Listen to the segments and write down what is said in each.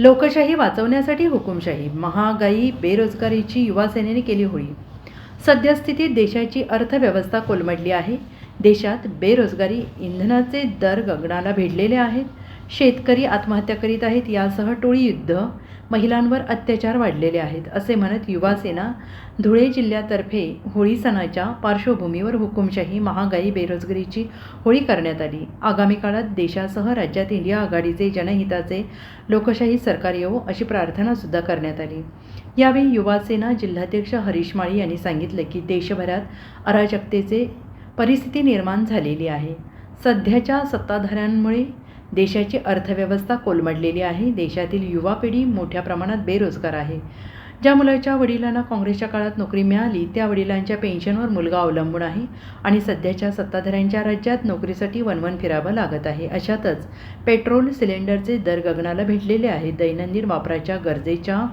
लोकशाही वाचवण्यासाठी हुकुमशाही महागाई बेरोजगारीची युवासेनेने केली होळी. सद्यस्थितीत देशाची अर्थव्यवस्था कोलमडली आहे. देशात बेरोजगारी इंधनाचे दर गगनाला भिडलेले आहेत. शेतकरी आत्महत्या करीत आहेत. यासह टोळी युद्ध महिलांवर अत्याचार वाढलेले आहेत असे म्हणत युवा सेना धुळे जिल्ह्यातर्फे होळी सणाच्या पार्श्वभूमीवर हुकुमशाही महागाई बेरोजगारीची होळी करण्यात आली. आगामी काळात देशासह राज्यात इंडिया आघाडीचे जनहिताचे लोकशाही सरकार येवो अशी प्रार्थनासुद्धा करण्यात आली. यावेळी युवा सेना जिल्हाध्यक्ष हरीश माळी यांनी सांगितले की देशभरात अराजकतेचे परिस्थिती निर्माण झालेली आहे. सध्याच्या सत्ताधाऱ्यांमुळे देशाची अर्थव्यवस्था कोलमडलेली आहे. देशातील युवा पिढी मोठ्या प्रमाणात बेरोजगार आहे. ज्या मुलाच्या वडिलांना काँग्रेसच्या काळात नोकरी मिळाली त्या वडिलांच्या पेन्शनवर मुलगा अवलंबून आहे आणि सध्याच्या सत्ताधाऱ्यांच्या राज्यात नोकरीसाठी वनवन फिरावं लागत आहे. अशातच पेट्रोल सिलेंडरचे दर गगनाला भेटलेले आहेत. दैनंदिन वापराच्या गरजेच्या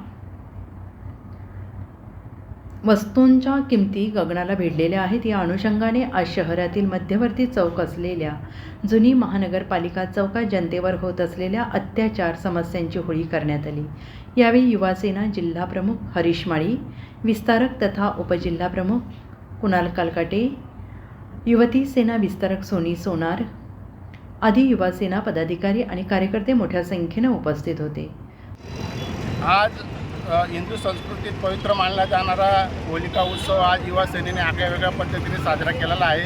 वस्तूंच्या किमती गगनाला भिडलेल्या आहेत. या अनुषंगाने आज शहरातील मध्यवर्ती चौक असलेल्या जुनी महानगरपालिका चौकात जनतेवर होत असलेल्या अत्याचार समस्यांची होळी करण्यात आली. यावेळी युवासेना जिल्हाप्रमुख हरीश माळी विस्तारक तथा उपजिल्हाप्रमुख कुणाल कालकाटे युवती सेना विस्तारक सोनी सोनार आदी युवासेना पदाधिकारी आणि कार्यकर्ते मोठ्या संख्येनं उपस्थित होते. आज हिंदू संस्कृतीत पवित्र मानला जाणारा होलिका उत्सव आज युवा सेनेने आगळ्या वेगळ्या पद्धतीने साजरा केलेला आहे.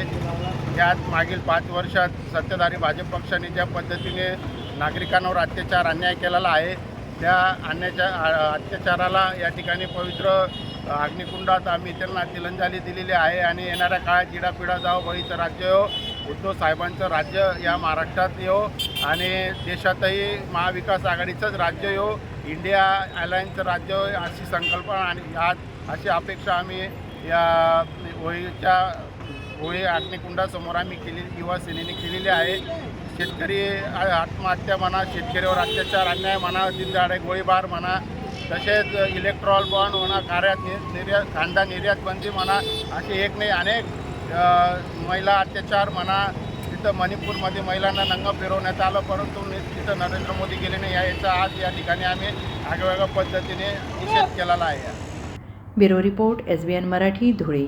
यात मागील पाच वर्षात सत्ताधारी भाजप पक्षाने ज्या पद्धतीने नागरिकांवर अत्याचार अन्याय केलेला आहे त्या अन्याच्या अत्याचाराला या ठिकाणी पवित्र अग्निकुंडात आम्ही त्यांना तिलंजाली दिलेली आहे आणि येणाऱ्या काळात जिडापिडा जाओ बळीचं राज्य येऊ उद्धव साहेबांचं राज्य या महाराष्ट्रात येऊ आणि देशातही महाविकास आघाडीचंच राज्य येऊ इंडिया अलायन्सचं राज्य अशी संकल्पना आणि आज अशी अपेक्षा आम्ही या होळीच्या होळी अग्निकुंडासमोर आम्ही केली युवा सेनेने केलेली आहे. शेतकरी आत्महत्या म्हणा शेतकऱ्यावर अत्याचार अन्याय म्हणा दिनदाडे गोळीबार म्हणा तसेच इलेक्ट्रॉल बॉन्ड म्हणा कार्यात निर्यात कांदा निर्यात बंदी म्हणा असे एक नाही अनेक महिला अत्याचार म्हणा तिथं मणिपूरमध्ये महिलांना नंग फिरवण्यात आलं परंतु तिथं नरेंद्र मोदी गेले नाही. याचा आज या ठिकाणी आम्ही आगळ्या पद्धतीने निषेध केलेला आहे. Bureau report S B N Marathi Dhule.